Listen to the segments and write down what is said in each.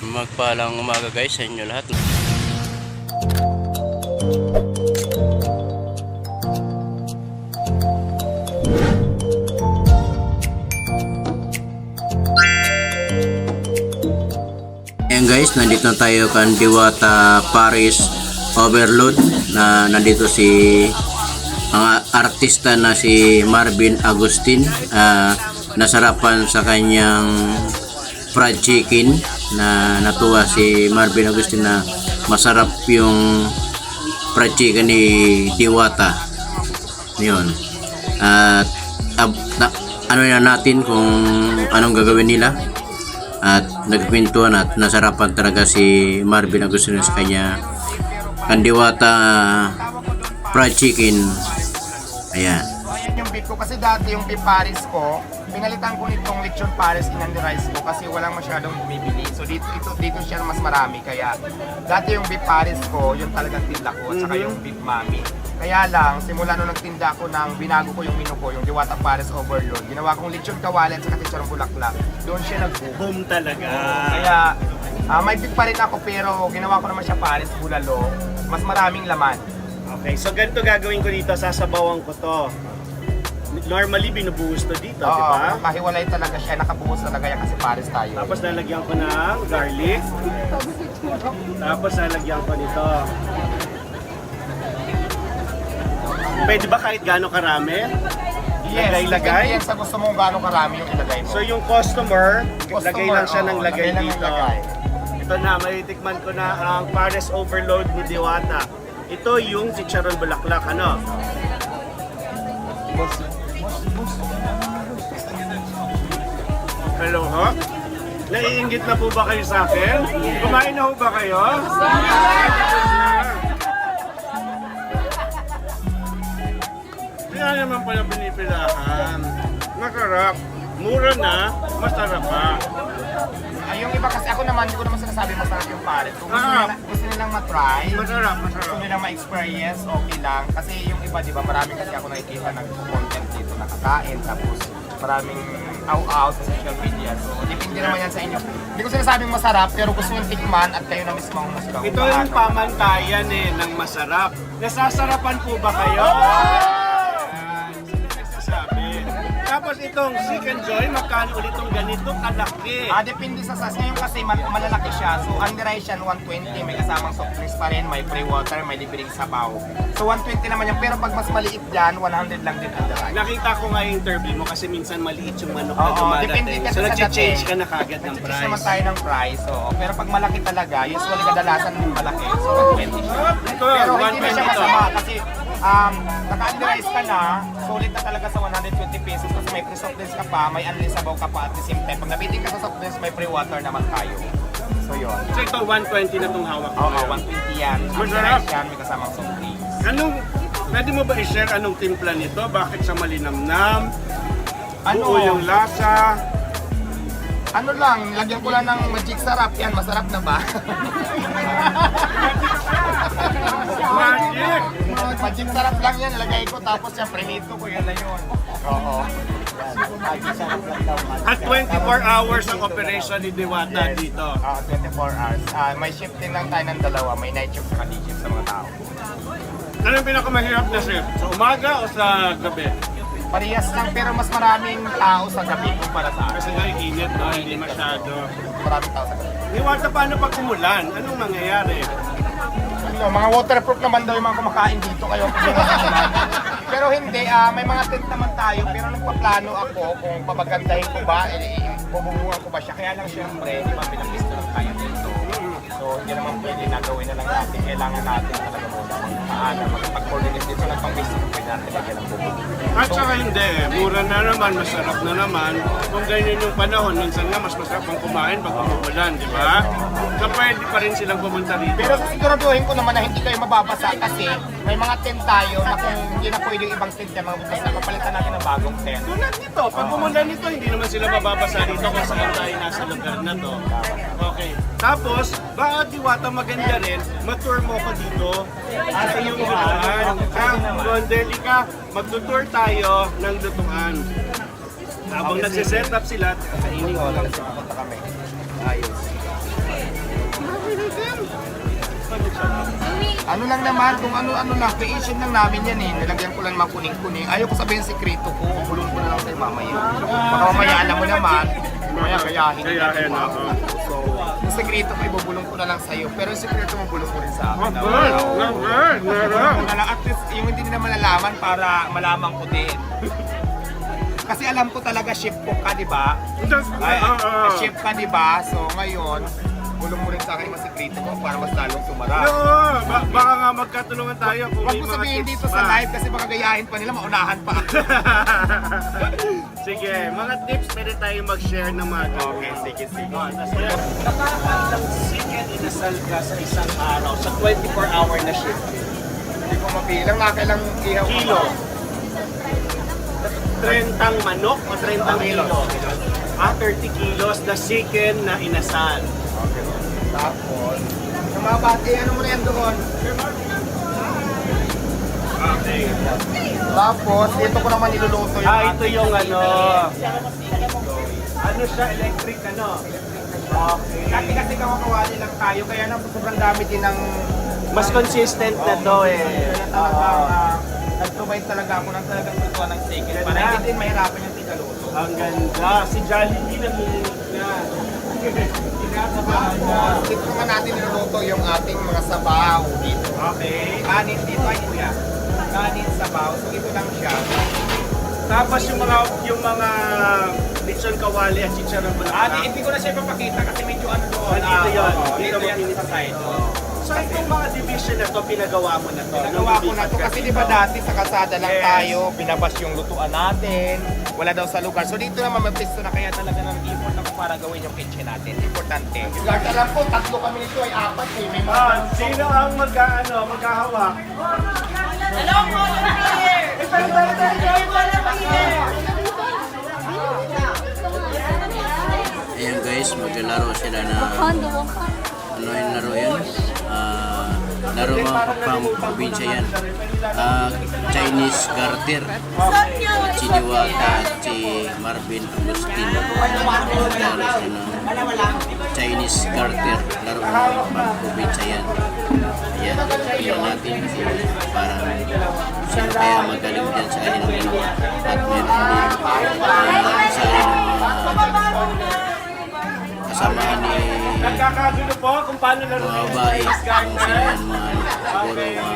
Magpalang umaga guys sa inyo lahat. Ayan guys, nandito na tayo kan Diwata Paris Overload na nandito si ang artista na si Marvin Agustin ah, nasarapan sa kanyang fried chicken na natuwa si Marvin Agustin na masarap yung fried chicken ni Diwata. Yun. At ab, na, ano na natin kung anong gagawin nila? At nagkwentuhan at nasarapan talaga si Marvin Agustin sa kanya. Kandiwata fried chicken. Ayan Beef ko kasi dati yung beef paris ko, pinalitan ko nitong lechon paris inang rice ko kasi walang masyadong bumibili. So dito ito dito siya mas marami kaya dati yung beef paris ko, yung talagang tinda ko, at saka yung beef mami. Kaya lang, simula nung nagtinda ko ng binago ko yung menu ko, yung Diwata Paris Overload, ginawa kong lechon kawali at saka lechon bulaklak. Doon siya nag-boom. Boom talaga. Kaya ah, may beef pa rin ako pero ginawa ko naman siya paris bulalo, mas maraming laman. Okay, so ganito gagawin ko dito, sasabawan ko to. Normally, binubuhos to dito, di Oo, ba? nakahiwalay talaga siya, nakabuhos talaga yan kasi pares tayo. Tapos lalagyan ko ng garlic. Tapos lalagyan ko nito. Pwede ba kahit gaano karami? Yes, Lagay, lagay? Yan sa gusto mo gaano karami yung ilagay mo. So yung customer, Customer, lagay lang siya ng oo, lagay lagay lang ng dito. lagay. Ito na, matitikman ko na ang Pares Overload ni Diwata. Ito yung chicharon bulaklak, ano? Hello, ho? Naiingit na po ba kayo sa akin? Kumain na ho ba kayo? Kaya naman pala pinipilahan. Masarap. Mura na, masarap pa. Ay, yung iba kasi ako naman, hindi ko naman sinasabi masarap yung pares. Kung gusto, Ah. nila, gusto nilang matry, Masarap, gusto masarap. nilang ma-experience, okay lang. Kasi yung iba, di ba, marami kasi ako nakikita nag-content dito, nakakain, tapos maraming out-out sa social media. So, depende naman yan sa inyo. Hindi ko sinasabing masarap, pero gusto nyo tikman at kayo na mismo ang mas kung Ito yung paano. pamantayan eh, ng masarap. Nasasarapan po ba kayo? Itong Seek and Joy, magkano ulit itong ganito kalaki? Ah, depende sa size. Ngayon kasi man, malalaki siya. So, under siya 120. May kasamang soft drinks pa rin. May free water, may libreng sabaw. So, 120 naman yan. Pero pag mas maliit dyan, 100 lang din under eye. Nakita ko nga yung interview mo kasi minsan maliit yung manok na Oo, depende dumadating. kasi So sa nag-change dating. ka na kagad ng Nag-choose naman price. tayo ng price. Oo. Pero pag malaki talaga, usually kadalasan ng malaki. So, 120 siya. Ito, Pero hindi na siya 120 to. masama kasi um, naka-underize ka na, sulit na talaga sa 120 pesos kasi may free soft drinks ka pa, may unli sabaw ka pa at the same time. Pag nabitin ka sa soft drinks, may free water naman tayo. So, yun. So ito 120 na itong hawak ko. Oo, 120 yan. Masarap. Yan, may kasamang soft drinks. Anong, pwede mo ba i-share anong timpla nito? Bakit sa malinamnam? Ano? Buo yung lasa? Ano lang, lagyan ko lang ng magic sarap yan. Masarap na ba? Magic! Magic sarap lang yan. Lagay ko tapos yung prinito ko. Yan na yun. Oo. At 24 hours ang operation ni Diwata dito. Ah, 24 hours. Ah, may shifting lang tayo ng dalawa. May night shift sa day shift sa mga tao. Ano yung pinakamahirap na shift? Sa umaga o sa gabi? Parehas lang pero mas maraming tao sa gabi kumpara sa akin. Kasi nga init, no? hindi masyado. Maraming tao sa gabi. Diwata, paano pag umulan? Anong mangyayari? Ano, mga waterproof naman daw yung mga kumakain dito kayo. pero hindi, ah, may mga tent naman tayo pero nagpaplano ako kung papagandahin ko ba, eh, bubungungan ko ba siya. Kaya lang syempre, di ba pinag-listo lang tayo dito. So hindi naman pwede na gawin na lang natin. Kailangan natin talaga muna magpaana, magpag-coordinate dito lang pang business. Pwede natin lagyan ng bubong. At saka hindi, mura na naman, masarap na naman. Kung ganyan yung panahon, minsan nga mas masarap ang kumain pag umuulan, di ba? So pwede pa rin silang pumunta rito. Pero siguraduhin ko naman na hindi kayo mababasa kasi may mga tent tayo na kung hindi na pwede yung ibang tent na mga bukas na papalitan natin ng bagong tent. Tulad nito, pag umulan nito, hindi naman sila mababasa dito kung saan tayo nasa lugar na to. Okay. Tapos, bakit Diwata maganda rin, matour mo ko dito at iyong lutuan. Kang Gondeli magtutour tayo ng lutuan. Habang nagsiset up sila, kainin ko lang. Punta kami. Ayos. Ano lang naman, kung ano-ano lang, creation lang namin yan eh. Nilagyan ko lang mga kuning-kuning. Ayaw ko sabihin sikreto ko, kulong ko na lang kay mamaya. Baka mamaya alam mo naman, mamaya kaya hindi na. Yung sikreto ko, ibubulong ko na lang sa'yo. Pero yung sikreto mo, bulong ko rin sa akin. Good, good, good, good. Kung na at least yung hindi nila malalaman para malaman ko din. Kasi alam ko talaga chef ko ka, di ba? Just, Ay, ah, ah. chef ka, di ba? So ngayon, bulong mo rin sa akin yung mga sikreto ko para mas lalong sumarap. Oo, ba- baka nga magkatulungan tayo kung Huwag may mo mga sabihin tips dito pa. sa live kasi baka gayahin pa nila, maunahan pa ako. sige, mga tips pwede tayo mag-share ng mga okay, sige, sige. Nakakailang chicken inasal ka sa isang araw sa 24-hour na shift. Hindi ko mabilang, nakailang ihaw ko Kilo. ba? 30 manok o 30 kilo? Ah, 30 kilos na chicken na inasal. Tapos, yung mga bati, ano mo na yan doon? Tapos, ito ko naman niluluto yung Ah, ito yung ano. Ano siya, electric ano? Okay. Dati kasi kawakawali lang tayo, kaya na sobrang dami din ng... Mas consistent na to eh. Kaya talaga, ah, nag-provide talaga ako ng talagang lutuan ng chicken para hindi din mahirapan yung tigaluto. Ang ganda. Si Jollibee nanginginig na. Dito naman natin niluluto yung ating mga sabaw dito. Okay. Kanin dito ay kuya. Kanin sabaw. So ito lang siya. Tapos yung mga yung mga lechon kawali at chicharon Ah, di, bulaklak. hindi ko na siya ipapakita kasi medyo ano doon. Ah, dito yun. oo, Dito dito mo yan sa. So itong mga division na to, pinagawa mo na to. Nagawa ko na to kasi di ba dati sa kalsada lang Yes. tayo, binabas yung lutuan natin, wala daw sa lugar. So dito naman may pisto na kaya talaga nag-import ako para gawin yung kitchen natin. Importante. Guard, alam ko, tatlo kami nito ay apat eh. May mga Ah, sino ang magka, ano, magkahawak? Hello, volunteer! volunteer! Ayan guys, maglalaro sila na ano yung laro yan? Laro mga pang probinsya yan. Ah, Chinese garter. Si Diwata at si Marvin Agustin. Maglalaro sila ng Chinese garter. Laro mga pang probinsya yan. Ayan, tingnan natin si parang sino kaya magaling dyan sa akin ng dalawa. At meron din sa akin ng mga kasamaan ni Nagkakagulo po kung paano laro mga yung babae. kung sino yan mga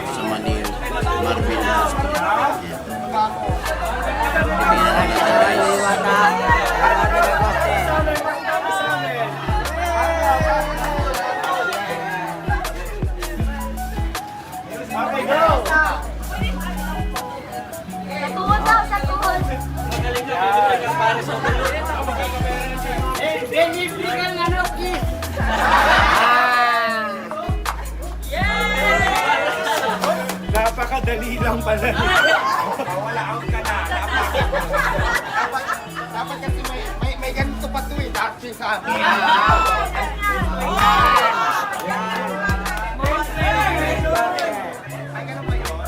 kasama ni Marvin. Napakadali lang pala. wala out ka na. Dapat, dapat, dapat kasi may, may, may ganito pa to eh. Dati sa amin. Ay, ganun ba yun?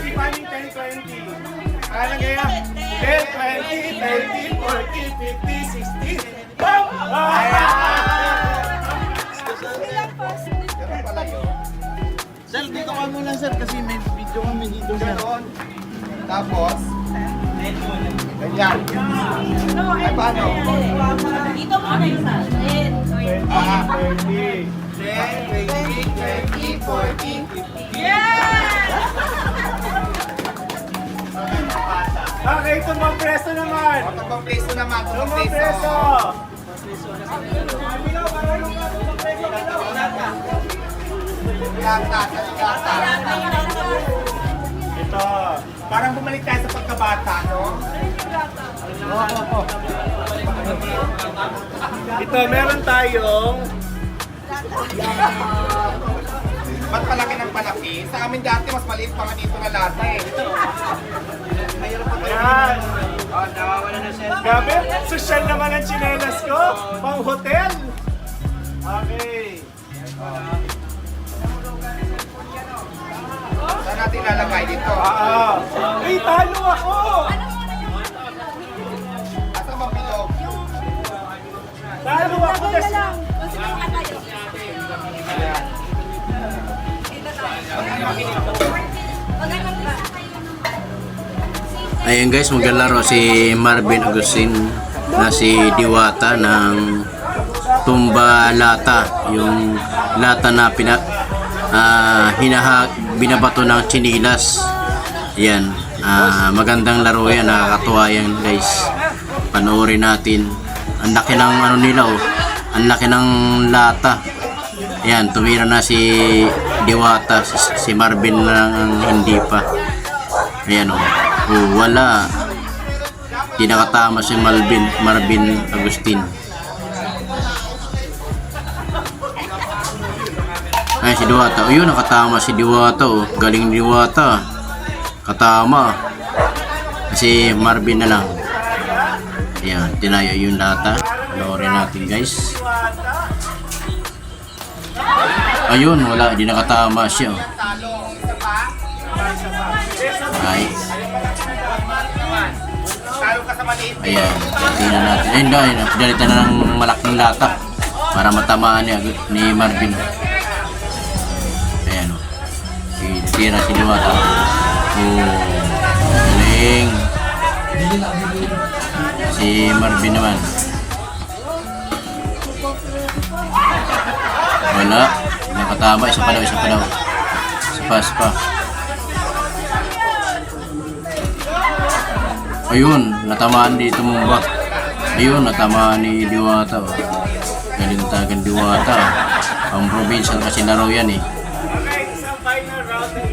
10-20, paning 10-20. Ano kaya? 10, 20, 30, 40, 50, 60. Boom! Yun. Sir, dito ka muna sir kasi may video kami dito. Ganon. Tapos, ganyan. Ay, paano? Dito muna isa. Ah, 20. 10, 20, 30, 40, 50. Okay, tumbang preso naman. O, tagbang peso naman. Tumbang preso. peso. Gata, gata. Ito. Parang bumalik tayo sa pagkabata, no? Ito, meron tayong Ba't palaki ng palaki? Sa amin dati, mas maliit pa nga dito na lata eh. Ayan. Grabe, social naman ang chinelas ko. Pang hotel. Okay. Saan Talo ako! Asa bang bilog? Talo ako na Ayan. Ayun guys, maglalaro si Marvin Agustin na si Diwata ng Tumba Lata. Yung lata na pina, ah, hinaha, binabato ng chinilas. Yan. Ah, magandang laro yan. Nakakatuwa yan guys. Panoorin natin. Ang laki ng ano nila oh. Ang laki ng lata. Yan, tumira na si Diwata. Si, Marvin lang ang hindi pa. Ayan o. Oh, wala. Di nakatama si Marvin, Marvin Agustin. Ay, si Diwata. O yun, nakatama si Diwata oh. Galing Diwata. Katama. Kasi Marvin na lang. Ayan, tinaya yung lata. Panoorin natin guys. Ayun, wala. Di nakatama siya. oh. Ay, ayan. Tingnan natin. Ayun na, ayun. Pinalitan na ng malaking lata para matamaan ni, ni Marvin. Ayan o. Tira si Diwata. Oh, galing. Si Marvin naman. Wala. Nakatama. Isa pa daw, isa pa daw. Isa pa, isa pa. Ayun, natamaan dito mo ba? Ayun, natamaan ni Diwata. Oh. Galing tagan Diwata. oh. Ang probinsya kasi laro yan eh. Okay, isang final round